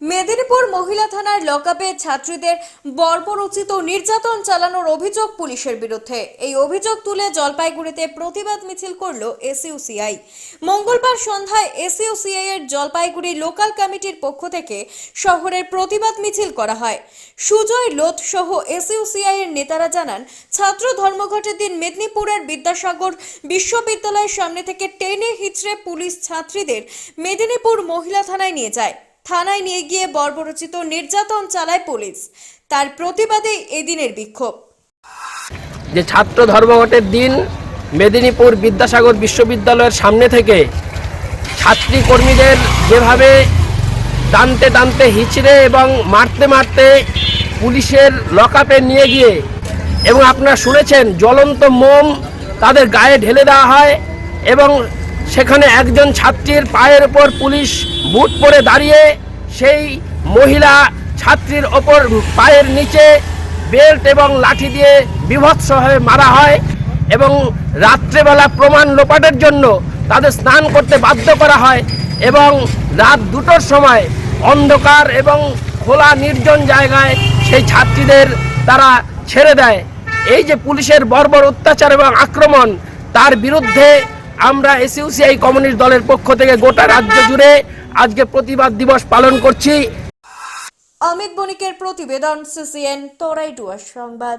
মেদিনীপুর মহিলা থানার লকআপে ছাত্রীদের বর্বরোচিত নির্যাতন চালানোর অভিযোগ পুলিশের বিরুদ্ধে। এই অভিযোগ তুলে জলপাইগুড়িতে প্রতিবাদ মিছিল করল এসইউসিআই। মঙ্গলবার সন্ধ্যায় এসইউসিআই এর জলপাইগুড়ি লোকাল কমিটির পক্ষ থেকে শহরের প্রতিবাদ মিছিল করা হয়। সুজয় লোধ সহ এসইউসিআই এর নেতারা জানান, ছাত্র ধর্মঘটের দিন মেদিনীপুরের বিদ্যাসাগর বিশ্ববিদ্যালয়ের সামনে থেকে টেনে হিচড়ে পুলিশ ছাত্রীদের মেদিনীপুর মহিলা থানায় নিয়ে যায়। থানায় নিয়ে গিয়ে বর্বরচিত নির্যাতন চালায় পুলিশ। তার প্রতিবাদে এদিনের বিক্ষোভ। যে ছাত্র ধর্মঘটের দিন মেদিনীপুর বিদ্যাসাগর বিশ্ববিদ্যালয়ের সামনে থেকে ছাত্রী কর্মীদের যেভাবে টানতে টানতে হিচড়ে এবং মারতে মারতে পুলিশের লকআপে নিয়ে গিয়ে এবং আপনারা শুনেছেন জ্বলন্ত মোম তাদের গায়ে ঢেলে দেওয়া হয় এবং সেখানে একজন ছাত্রীর পায়ের ওপর পুলিশ বুট পরে দাঁড়িয়ে সেই মহিলা ছাত্রীর ওপর পায়ের নিচে বেল্ট এবং লাঠি দিয়ে বিভৎসভাবে মারা হয় এবং রাত্রেবেলা প্রমাণ লোপাটের জন্য তাদের স্নান করতে বাধ্য করা হয় এবং রাত দুটোর সময় অন্ধকার এবং খোলা নির্জন জায়গায় সেই ছাত্রীদের তারা ছেড়ে দেয়। এই যে পুলিশের বর্বর অত্যাচার এবং আক্রমণ, তার বিরুদ্ধে আমরা এসইউসিআই কমিউনিস্ট দলের পক্ষ থেকে গোটা রাজ্য জুড়ে আজকে প্রতিবাদ দিবস পালন করছি। অমিত বণিকের প্রতিবেদন সিসিএন তরাইটুয়ার সংবাদ।